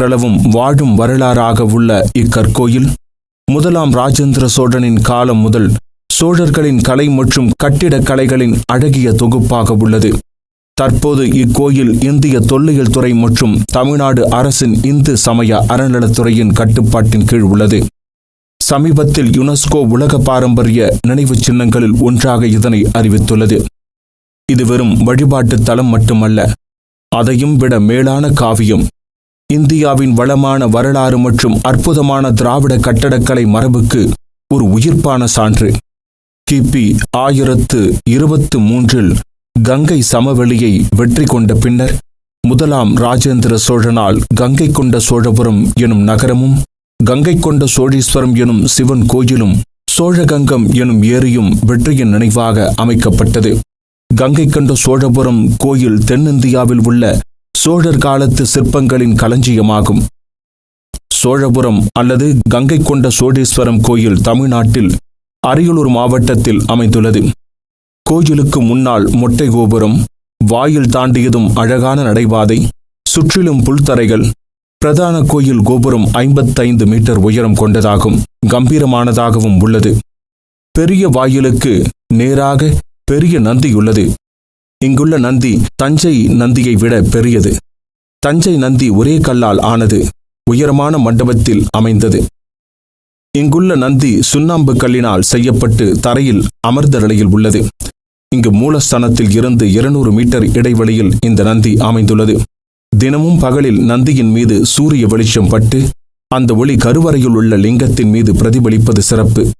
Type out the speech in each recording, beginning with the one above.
இன்றளவும் வாழும் வரலாறாக உள்ள இக்கற்கோயில் முதலாம் ராஜேந்திர சோழனின் காலம் முதல் சோழர்களின் கலை மற்றும் கட்டிடக்கலைகளின் அழகிய தொகுப்பாக உள்ளது. தற்போது இக்கோயில் இந்திய தொல்லியல் துறை மற்றும் தமிழ்நாடு அரசின் இந்து சமய அறநிலத்துறையின் கட்டுப்பாட்டின் கீழ் உள்ளது. சமீபத்தில் யுனெஸ்கோ உலக பாரம்பரிய நினைவுச் சின்னங்களில் ஒன்றாக இதனை அறிவித்துள்ளது. இது வெறும் வழிபாட்டு தலம் மட்டுமல்ல அதையும் விட மேலான காவியம் இந்தியாவின் வளமான வரலாறு மற்றும் அற்புதமான திராவிட கட்டடக்கலை மரபுக்கு ஒரு உயிர்ப்பான சான்று. கிபி ஆயிரத்து இருபத்து மூன்றில் கங்கை சமவெளியை வெற்றி கொண்ட பின்னர் முதலாம் ராஜேந்திர சோழனால் கங்கை கொண்ட சோழபுரம் எனும் நகரமும் கங்கை கொண்ட சோழீஸ்வரம் எனும் சிவன் கோயிலும் சோழகங்கம் எனும் ஏரியும் வெற்றியின் நினைவாக அமைக்கப்பட்டது. கங்கை கொண்ட சோழபுரம் கோயில் தென்னிந்தியாவில் உள்ள சோழர் காலத்து சிற்பங்களின் களஞ்சியமாகும். சோழபுரம் அல்லது கங்கை கொண்ட சோழேஸ்வரம் கோயில் தமிழ்நாட்டில் அரியலூர் மாவட்டத்தில் அமைந்துள்ளது. கோயிலுக்கு முன்னால் மொட்டை கோபுரம் வாயில் தாண்டியதும் அழகான நடைபாதை சுற்றிலும் புல்தரைகள். பிரதான கோயில் கோபுரம் ஐம்பத்தைந்து மீட்டர் உயரம் கொண்டதாகும் கம்பீரமானதாகவும் உள்ளது. பெரிய வாயிலுக்கு நேராக பெரிய நந்தியுள்ளது. இங்குள்ள நந்தி தஞ்சை நந்தியை விட பெரியது. தஞ்சை நந்தி ஒரே கல்லால் ஆனது உயரமான மண்டபத்தில் அமைந்தது. இங்குள்ள நந்தி சுண்ணாம்பு கல்லினால் செய்யப்பட்டு தரையில் அமர்ந்த நிலையில் உள்ளது. இங்கு மூலஸ்தானத்தில் இருந்து இருநூறு மீட்டர் இடைவெளியில் இந்த நந்தி அமைந்துள்ளது. தினமும் பகலில் நந்தியின் மீது சூரிய வெளிச்சம் பட்டு அந்த ஒளி கருவறையில் உள்ள லிங்கத்தின் மீது பிரதிபலிப்பது சிறப்பு.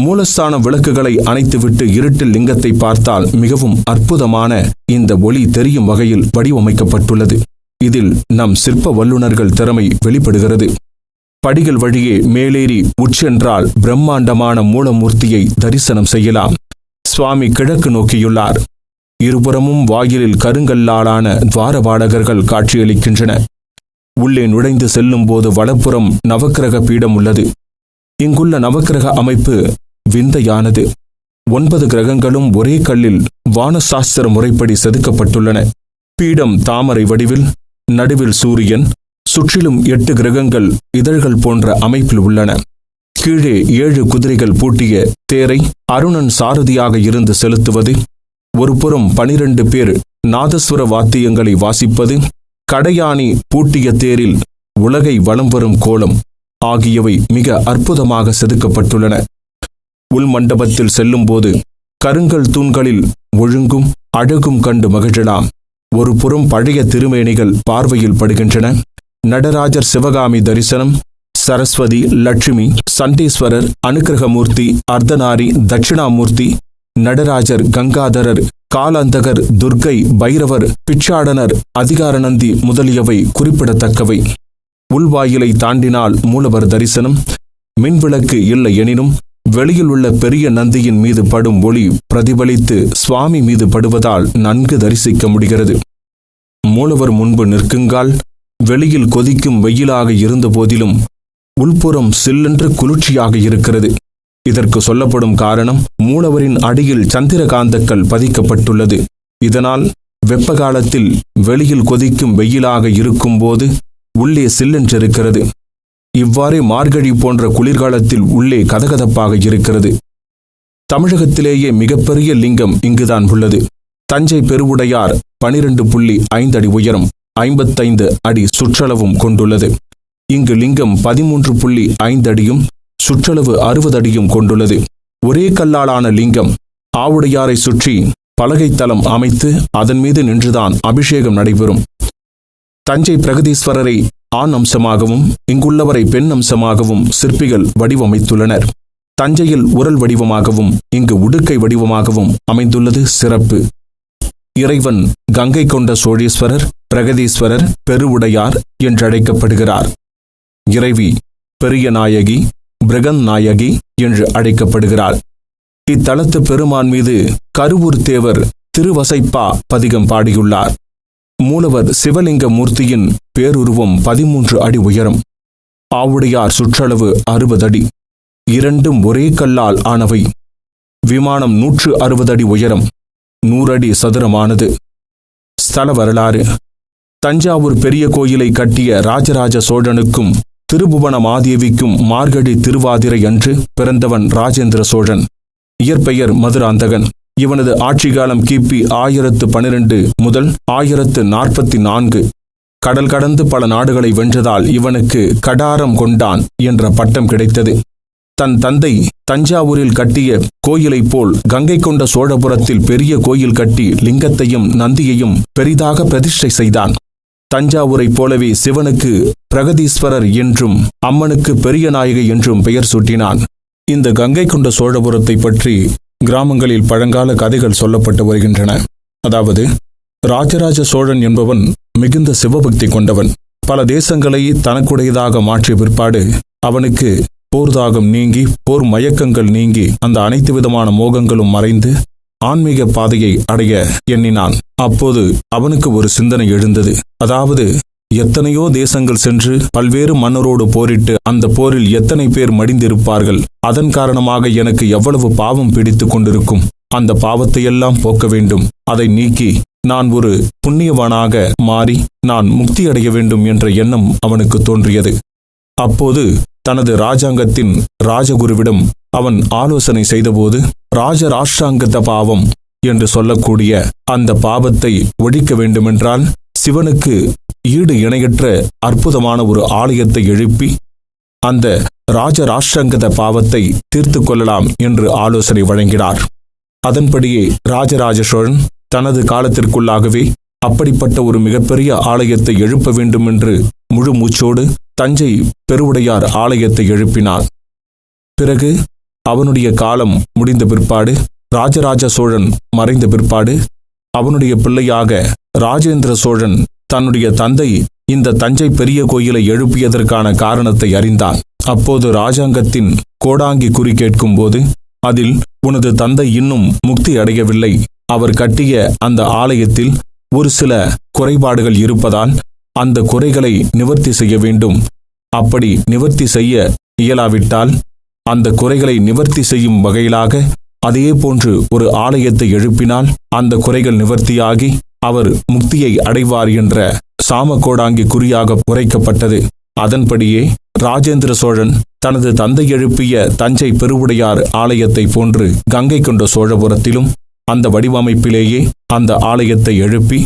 மூலஸ்தான விளக்குகளை அணைத்துவிட்டு இருட்டில் லிங்கத்தை பார்த்தால் மிகவும் அற்புதமான இந்த ஒளி தெரியும் வகையில் வடிவமைக்கப்பட்டுள்ளது. இதில் நம் சிற்ப வல்லுநர்கள் திறமை வெளிப்படுகிறது. படிகள் வழியே மேலேறி உச்சென்றால் பிரம்மாண்டமான மூலமூர்த்தியை தரிசனம் செய்யலாம். சுவாமி கிழக்கு நோக்கியுள்ளார். இருபுறமும் வாயிலில் கருங்கல்லாலான துவாரபாடகர்கள் காட்சியளிக்கின்றன. உள்ளே நுழைந்து செல்லும் போது வலப்புறம் நவக்கிரக பீடம் உள்ளது. இங்குள்ள நவக்கிரக அமைப்பு விந்தையானது. ஒன்பது கிரகங்களும் ஒரே கல்லில் வானசாஸ்திர முறைப்படி செதுக்கப்பட்டுள்ளன. பீடம் தாமரை வடிவில் நடுவில் சூரியன் சுற்றிலும் எட்டு கிரகங்கள் இதழ்கள் போன்ற அமைப்பில் உள்ளன. கீழே ஏழு குதிரைகள் பூட்டிய தேரை அருணன் சாரதியாக இருந்து செலுத்துவது ஒருபுறம் பனிரெண்டு பேர் நாதஸ்வர வாத்தியங்களை வாசிப்பது கடையாணி பூட்டிய தேரில் உலகை வலம் வரும் கோலம் ஆகியவை மிக அற்புதமாக செதுக்கப்பட்டுள்ளன. உள்மண்டபத்தில் செல்லும்போது கருங்கல் தூண்களில் ஒழுங்கும் அழகும் கண்டு மகிழலாம். ஒரு புறம் பழைய திருமேனிகள் பார்வையில் படுகின்றன. நடராஜர் சிவகாமி தரிசனம் சரஸ்வதி லட்சுமி சண்டீஸ்வரர் அனுக்கிரகமூர்த்தி அர்த்தநாரி தட்சிணாமூர்த்தி நடராஜர் கங்காதரர் காலாந்தகர் துர்க்கை பைரவர் பிச்சாடனர் அதிகாரநந்தி முதலியவை குறிப்பிடத்தக்கவை. உள்வாயிலை தாண்டினால் மூலவர் தரிசனம் மின்விளக்கு இல்லை எனினும் வெளியில் உள்ள பெரிய நந்தியின் மீது படும் ஒளி பிரதிபலித்து சுவாமி மீது படுவதால் நன்கு தரிசிக்க முடிகிறது. மூலவர் முன்பு நிற்குங்கால் வெளியில் கொதிக்கும் வெயிலாக இருந்த போதிலும் உள்புறம் சில்லென்று குளிர்ச்சியாக இருக்கிறது. இதற்கு சொல்லப்படும் காரணம் மூலவரின் அடியில் சந்திரகாந்தக்கல் பதிக்கப்பட்டுள்ளது. இதனால் வெப்ப காலத்தில் வெளியில் கொதிக்கும் வெயிலாக இருக்கும்போது உள்ளே சில்லென்றிருக்கிறது. இவ்வாறே மார்கழி போன்ற குளிர்காலத்தில் உள்ளே கதகதப்பாக இருக்கிறது. தமிழகத்திலேயே மிகப்பெரிய லிங்கம் இங்குதான் உள்ளது. தஞ்சை பெருவுடையார் பனிரெண்டு புள்ளி ஐந்து அடி உயரம் ஐம்பத்தைந்து அடி சுற்றளவும் கொண்டுள்ளது. இங்கு லிங்கம் பதிமூன்று புள்ளி ஐந்து அடியும் சுற்றளவு அறுபது அடியும் கொண்டுள்ளது. ஒரே கல்லாலான லிங்கம் ஆவுடையாரை சுற்றி பலகைத்தலம் அமைத்து அதன் மீது நின்றுதான் அபிஷேகம் நடைபெறும். தஞ்சை பிரகதீஸ்வரரை ஆண் அம்சமாகவும் இங்குள்ளவரை பெண் அம்சமாகவும் சிற்பிகள் வடிவமைத்துள்ளனர். தஞ்சையில் உரல் வடிவமாகவும் இங்கு உடுக்கை வடிவமாகவும் அமைந்துள்ளது சிறப்பு. இறைவன் கங்கை கொண்ட சோழீஸ்வரர் பிரகதீஸ்வரர் பெருவுடையார் என்றழைக்கப்படுகிறார். இறைவி பெரிய நாயகி பிரகன் நாயகி என்று அழைக்கப்படுகிறார் இத்தலத்து பெருமான் மீது கருவூர் தேவர் திருவசைப்பா பதிகம் பாடியுள்ளார். மூலவர் சிவலிங்க மூர்த்தியின் பேருருவம் பதிமூன்று அடி உயரம். ஆவுடையார் சுற்றளவு அறுபது அடி. இரண்டும் ஒரே கல்லால் ஆனவை. விமானம் நூற்று அறுபது அடி உயரம். நூறடி சதுரமானது. ஸ்தல வரலாறு. தஞ்சாவூர் பெரிய கோயிலை கட்டிய ராஜராஜ சோழனுக்கும் திருபுவன மாதேவிக்கும் மார்கழி திருவாதிரை அன்று பிறந்தவன் ராஜேந்திர சோழன். இயற்பெயர் மதுராந்தகன். இவனது ஆட்சிகாலம் கிபி ஆயிரத்து பனிரெண்டு முதல் ஆயிரத்து நாற்பத்தி நான்கு. கடல் கடந்து பல நாடுகளை வென்றதால் இவனுக்கு கடாரம் கொண்டான் என்ற பட்டம் கிடைத்தது. தன் தந்தை தஞ்சாவூரில் கட்டிய கோயிலைப் போல் கங்கை கொண்ட சோழபுரத்தில் பெரிய கோயில் கட்டி லிங்கத்தையும் நந்தியையும் பெரிதாக பிரதிஷ்டை செய்தான். தஞ்சாவூரைப் போலவே சிவனுக்கு பிரகதீஸ்வரர் என்றும் அம்மனுக்கு பெரிய நாயகி என்றும் பெயர் சூட்டினான். இந்த கங்கை கொண்ட சோழபுரத்தை பற்றி கிராமங்களில் பழங்கால கதைகள் சொல்லப்பட்டு வருகின்றன. அதாவது ராஜராஜ சோழன் என்பவன் மிகுந்த சிவபக்தி கொண்டவன். பல தேசங்களை தனக்குடையதாக மாற்றிய பிற்பாடு அவனுக்கு போர்தாகம் நீங்கி போர் மயக்கங்கள் நீங்கி அந்த அனைத்து விதமான மோகங்களும் மறைந்து ஆன்மீக பாதையை அடைய எண்ணினான். அப்போது அவனுக்கு ஒரு சிந்தனை எழுந்தது. அதாவது எத்தனையோ தேசங்கள் சென்று பல்வேறு மன்னரோடு போரிட்டு அந்த போரில் எத்தனை பேர் மடிந்திருப்பார்கள்? அதன் காரணமாக எனக்கு எவ்வளவு பாவம் பிடித்து கொண்டிருக்கும்? அந்த பாவத்தையெல்லாம் போக்க வேண்டும். அதை நீக்கி நான் ஒரு புண்ணியவனாக மாறி நான் முக்தி அடைய வேண்டும் என்ற எண்ணம் அவனுக்கு தோன்றியது. அப்போது தனது ராஜாங்கத்தின் ராஜகுருவிடம் அவன் ஆலோசனை செய்தபோது ராஜராஷ்டிராங்கத பாவம் என்று சொல்லக்கூடிய அந்த பாவத்தை ஒழிக்க வேண்டுமென்றால் சிவனுக்கு ஈடு இணையற்ற அற்புதமான ஒரு ஆலயத்தை எழுப்பி அந்த ராஜராஷ்டிரங்கத பாவத்தை தீர்த்து கொள்ளலாம் என்று ஆலோசனை வழங்கினார். அதன்படியே ராஜராஜ சோழன் தனது காலத்திற்குள்ளாகவே அப்படிப்பட்ட ஒரு மிகப்பெரிய ஆலயத்தை எழுப்ப வேண்டும் என்று முழு மூச்சோடு தஞ்சை பெருவுடையார் ஆலயத்தை எழுப்பினான் பிறகு அவனுடைய காலம் முடிந்த பிற்பாடு ராஜராஜ சோழன் மறைந்த பிற்பாடு அவனுடைய பிள்ளையாக ராஜேந்திர சோழன் தன்னுடைய தந்தை இந்த தஞ்சை பெரிய கோயிலை எழுப்பியதற்கான காரணத்தை அறிந்தான். அப்போது ராஜாங்கத்தின் கோடாங்கி குறி கேட்கும்போது அதில் உனது தந்தை இன்னும் முக்தி அடையவில்லை. அவர் கட்டிய அந்த ஆலயத்தில் ஒரு சில குறைபாடுகள் இருப்பதால் அந்த குறைகளை நிவர்த்தி செய்ய வேண்டும். அப்படி நிவர்த்தி செய்ய இயலாவிட்டால் அந்த குறைகளை நிவர்த்தி செய்யும் வகையிலாக அதே போன்று ஒரு ஆலயத்தை எழுப்பினால் அந்த குறைகள் நிவர்த்தியாகி அவர் முக்தியை அடைவார் என்ற சாமக்கோடாங்கி குறியாக உரைக்கப்பட்டது. அதன்படியே ராஜேந்திர சோழன் தனது தந்தை எழுப்பிய தஞ்சை பெருவுடையார் ஆலயத்தை போன்று கங்கை கொண்ட சோழபுரத்திலும் அந்த வடிவமைப்பிலேயே அந்த ஆலயத்தை எழுப்பி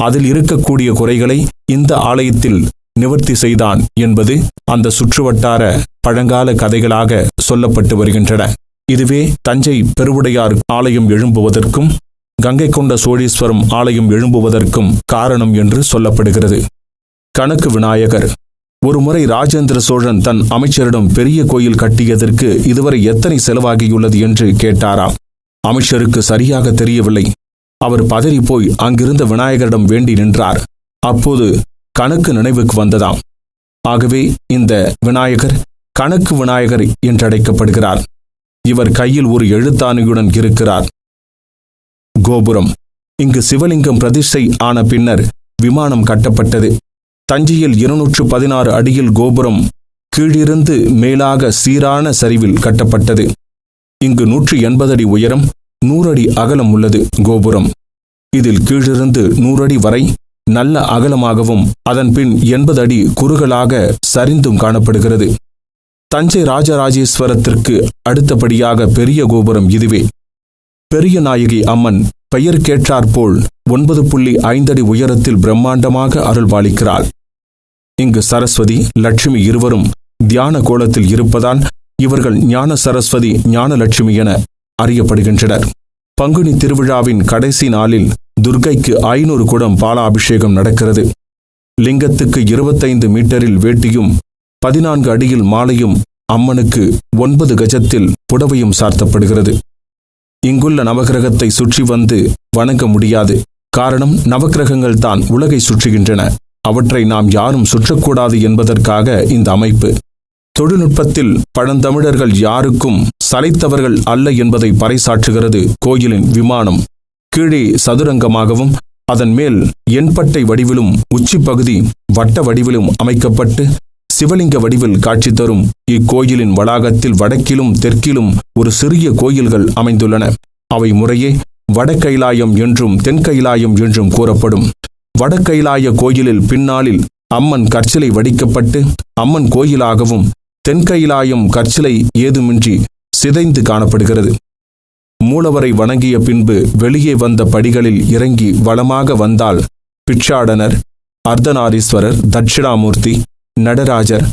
அதில் இருக்கக்கூடிய குறைகளை இந்த ஆலயத்தில் நிவர்த்தி செய்தான் என்பது அந்த சுற்றுவட்டார பழங்கால கதைகளாக சொல்லப்பட்டு வருகின்றன. இதுவே தஞ்சை பெருவுடையார் ஆலயம் எழும்புவதற்கும் கங்கை கொண்ட சோழீஸ்வரம் ஆலயம் எழும்புவதற்கும் காரணம் என்று சொல்லப்படுகிறது. கணக்கு விநாயகர். ஒருமுறை ராஜேந்திர சோழன் தன் அமைச்சரிடம் பெரிய கோயில் கட்டியதற்கு இதுவரை எத்தனை செலவாகியுள்ளது என்று கேட்டாராம். அமைச்சருக்கு சரியாக தெரியவில்லை. அவர் பதறிப்போய் அங்கிருந்த விநாயகரிடம் வேண்டி நின்றார். அப்போது கணக்கு நினைவுக்கு வந்ததாம். ஆகவே இந்த விநாயகர் கணக்கு விநாயகர் என்றழைக்கப்படுகிறார். இவர் கையில் ஒரு எழுத்தாணியுடன் இருக்கிறார். கோபுரம். இங்கு சிவலிங்கம் பிரதிஷ்டை ஆன பின்னர் விமானம் கட்டப்பட்டது. தஞ்சையில் இருநூற்று பதினாறு அடியில் கோபுரம் கீழிருந்து மேலாக சீரான சரிவில் கட்டப்பட்டது. இங்கு நூற்றி எண்பது அடி உயரம் நூறு அடி அகலம் உள்ளது கோபுரம். இதில் கீழிருந்து நூறு அடி வரை நல்ல அகலமாகவும் அதன் பின் எண்பது அடி குறுகலாக சரிந்தும் காணப்படுகிறது. தஞ்சை ராஜராஜேஸ்வரத்திற்கு அடுத்தபடியாக பெரிய கோபுரம் இதுவே. பெரிய நாயகி அம்மன் பெயர் கேட்டாற்போல் ஒன்பது புள்ளி ஐந்தடி உயரத்தில் பிரம்மாண்டமாக அருள்பாலிக்கிறாள் இங்கு சரஸ்வதி லட்சுமி இருவரும் தியான கோலத்தில் இருப்பதால் இவர்கள் ஞான சரஸ்வதி ஞான லட்சுமி என அறியப்படுகின்றனர். பங்குனி திருவிழாவின் கடைசி நாளில் துர்க்கைக்கு ஐநூறு குடம் பாலாபிஷேகம் நடக்கிறது. லிங்கத்துக்கு இருபத்தைந்து மீட்டரில் வேட்டியும் பதினான்கு அடியில் மாலையும் அம்மனுக்கு ஒன்பது கஜத்தில் புடவையும் சார்த்தப்படுகிறது. இங்குள்ள நவகிரகத்தை சுற்றி வந்து வணங்க முடியாது. காரணம் நவக்கிரகங்கள் தான் உலகை சுற்றுகின்றன. அவற்றை நாம் யாரும் சுற்றக்கூடாது என்பதற்காக இந்த அமைப்பு. தொழில்நுட்பத்தில் பழந்தமிழர்கள் யாருக்கும் சளைத்தவர்கள் அல்ல என்பதை பறைசாற்றுகிறது கோயிலின் விமானம். கீழே சதுரங்கமாகவும் அதன் மேல் எண்பட்டை வடிவிலும் உச்சிப்பகுதி வட்ட வடிவிலும் அமைக்கப்பட்டு சிவலிங்க வடிவில் காட்சி தரும் இக்கோயிலின் வளாகத்தில் வடக்கிலும் தெற்கிலும் ஒரு சிறிய கோயில்கள் அமைந்துள்ளன. அவை முறையே வடக்கைலாயம் என்றும் தென்கைலாயம் என்றும் கூறப்படும். வடக்கைலாய கோயிலில் பின்னாளில் அம்மன் கற்சிலை வடிக்கப்பட்டு அம்மன் கோயிலாகவும் தென்கைலாயம் கற்சிலை ஏதுமின்றி சிதைந்து காணப்படுகிறது. மூலவரை வணங்கிய பின்பு வெளியே வந்த படிகளில் இறங்கி வளமாக வந்தால் பிட்சாடனர் அர்த்தநாரீஸ்வரர் தட்சிணாமூர்த்தி நடராஜர்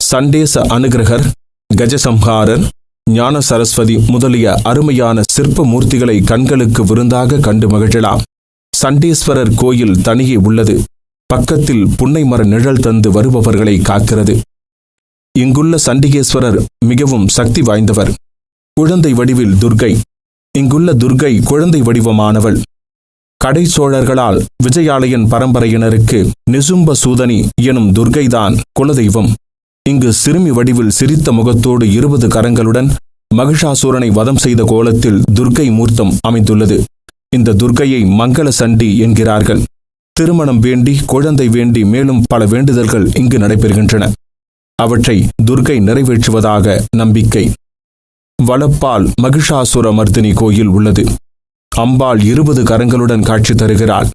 சண்டேச அனுகிரகர் கஜசம்ஹாரர் ஞான சரஸ்வதி முதலிய அருமையான சிற்ப மூர்த்திகளை கண்களுக்கு விருந்தாக கண்டு மகிழலாம். சண்டேஸ்வரர் கோயில் தனியே உள்ளது. பக்கத்தில் புன்னை மர நிழல் தந்து வருபவர்களை காக்கிறது. இங்குள்ள சண்டிகேஸ்வரர் மிகவும் சக்தி வாய்ந்தவர். குழந்தை வடிவில் துர்கை இங்குள்ள துர்கை குழந்தை வடிவமானவள். கடை சோழர்களால் விஜயாலயன் பரம்பரையினருக்கு நிசும்ப சூதனி எனும் துர்கைதான் குலதெய்வம். இங்கு சிறுமி வடிவில் சிரித்த முகத்தோடு இருபது கரங்களுடன் மகிஷாசூரனை வதம் செய்த கோலத்தில் துர்க்கை மூர்த்தம் அமைந்துள்ளது. இந்த துர்க்கையை மங்கள சண்டி என்கிறார்கள். திருமணம் வேண்டி குழந்தை வேண்டி மேலும் பல வேண்டுதல்கள் இங்கு நடைபெறுகின்றன. அவற்றை துர்க்கை நிறைவேற்றுவதாக நம்பிக்கை. வலப்பால் மகிஷாசுர மர்தினி கோயில் உள்ளது. அம்பாள் இருபது கரங்களுடன் காட்சி தருகிறாள்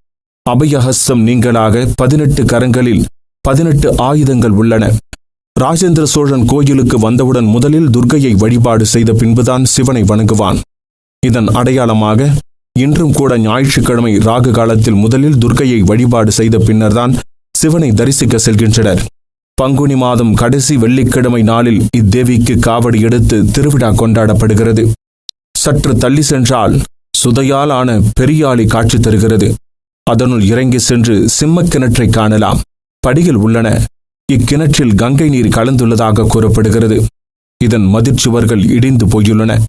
அபயஹஸ்தம் நீங்களாக பதினெட்டு கரங்களில் பதினெட்டு ஆயுதங்கள் உள்ளன. ராஜேந்திர சோழன் கோயிலுக்கு வந்தவுடன் முதலில் துர்கையை வழிபாடு செய்த பின்புதான் சிவனை வணங்குவான். இதன் அடையாளமாக இன்றும் கூட ஞாயிற்றுக்கிழமை ராகு காலத்தில் முதலில் துர்க்கையை வழிபாடு செய்த பின்னர்தான் சிவனை தரிசிக்க செல்கின்றனர். பங்குனி மாதம் கடைசி வெள்ளிக்கிழமை நாளில் இத்தேவிக்கு காவடி எடுத்து திருவிழா கொண்டாடப்படுகிறது. சற்று தள்ளி சென்றால் சுதையால் ஆன பெரியாளி காட்சி தருகிறது. அதனுள் இறங்கி சென்று சிம்மக் கிணற்றை காணலாம். படிகள் உள்ளன. இக்கிணற்றில் கங்கை நீர் கலந்துள்ளதாக கூறப்படுகிறது. இதன் மதிர்ச்சுவர்கள் இடிந்து போயுள்ளன.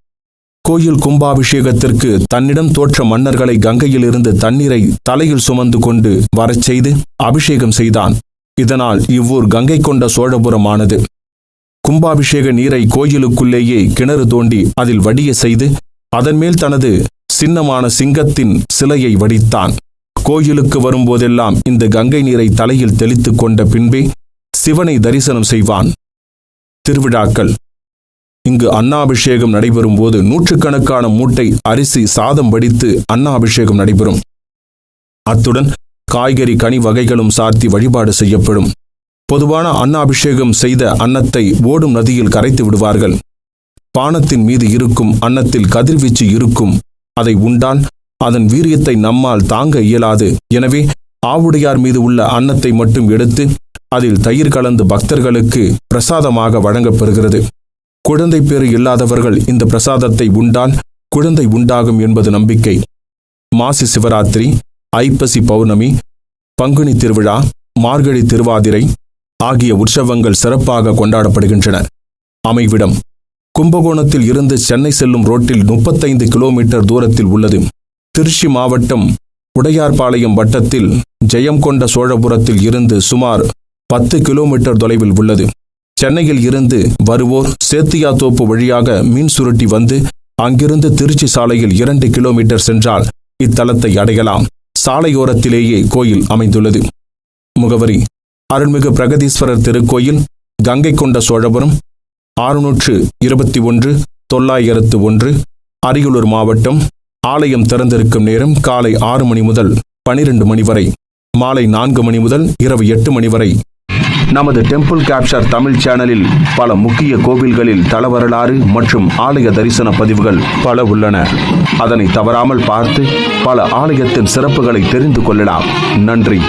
கோயில் கும்பாபிஷேகத்திற்கு தன்னிடம் தோற்ற மன்னர்களை கங்கையிலிருந்து தண்ணீரை தலையில் சுமந்து கொண்டு வரச் செய்து அபிஷேகம் செய்தான். இதனால் இவ்வூர் கங்கை கொண்ட சோழபுரமானது. கும்பாபிஷேக நீரை கோயிலுக்குள்ளேயே கிணறு தோண்டி அதில் வடிய செய்து அதன்மேல் தனது சின்னமான சிங்கத்தின் சிலையை வடித்தான். கோயிலுக்கு வரும்போதெல்லாம் இந்த கங்கை நீரை தலையில் தெளித்து கொண்ட பின்பே சிவனை தரிசனம் செய்வான். திருவிழாக்கள். இங்கு அன்னாபிஷேகம் நடைபெறும் போது நூற்றுக்கணக்கான மூட்டை அரிசி சாதம் வடித்து அன்னாபிஷேகம் நடைபெறும். அத்துடன் காய்கறி கனி வகைகளும் சார்த்தி வழிபாடு செய்யப்படும். பொதுவான அன்னாபிஷேகம் செய்த அன்னத்தை ஓடும் நதியில் கரைத்து விடுவார்கள். பானத்தின் மீது இருக்கும் அன்னத்தில் கதிர்வீச்சு இருக்கும். அதை உண்டான். அதன் வீரியத்தை நம்மால் தாங்க இயலாது. எனவே ஆவுடையார் மீது உள்ள அன்னத்தை மட்டும் எடுத்து அதில் தயிர் கலந்து பக்தர்களுக்கு பிரசாதமாக வழங்கப்பெறுகிறது. குழந்தை பேறு இல்லாதவர்கள் இந்த பிரசாதத்தை உண்டால் குழந்தை உண்டாகும் என்பது நம்பிக்கை. மாசி சிவராத்திரி ஐப்பசி பௌர்ணமி பங்குனி திருவிழா மார்கழி திருவாதிரை ஆகிய உற்சவங்கள் சிறப்பாக கொண்டாடப்படுகின்றன. அமைவிடம் கும்பகோணத்தில் இருந்து சென்னை செல்லும் ரோட்டில் முப்பத்தைந்து கிலோமீட்டர் தூரத்தில் உள்ளது. திருச்சி மாவட்டம் உடையார்பாளையம் வட்டத்தில் ஜெயம் கொண்ட சோழபுரத்தில் இருந்து சுமார் பத்து கிலோமீட்டர் தொலைவில் உள்ளது. சென்னையில் இருந்து வருவோர் சேத்தியாத்தோப்பு வழியாக மீன் சுருட்டி வந்து அங்கிருந்து திருச்சி சாலையில் இரண்டு கிலோமீட்டர் சென்றால் இத்தலத்தை அடையலாம். சாலையோரத்திலேயே கோயில் அமைந்துள்ளது. முகவரி அருள்மிகு பிரகதீஸ்வரர் திருக்கோயில் கங்கை கொண்ட சோழபுரம் ஆறுநூற்று இருபத்தி ஒன்று தொள்ளாயிரத்து ஒன்று அரியலூர் மாவட்டம் ஆலயம் திறந்திருக்கும் நேரம் காலை ஆறு மணி முதல் பனிரெண்டு மணி வரை மாலை நான்கு மணி முதல் இரவு எட்டு மணி வரை. நமது டெம்பிள் கேப்சர் தமிழ் சேனலில் பல முக்கிய கோவில்களில் தலவரலாறு மற்றும் ஆலய தரிசன பதிவுகள் பல உள்ளன. அதனை தவறாமல் பார்த்து பல ஆலயத்தின் சிறப்புகளை தெரிந்து கொள்ளலாம். நன்றி.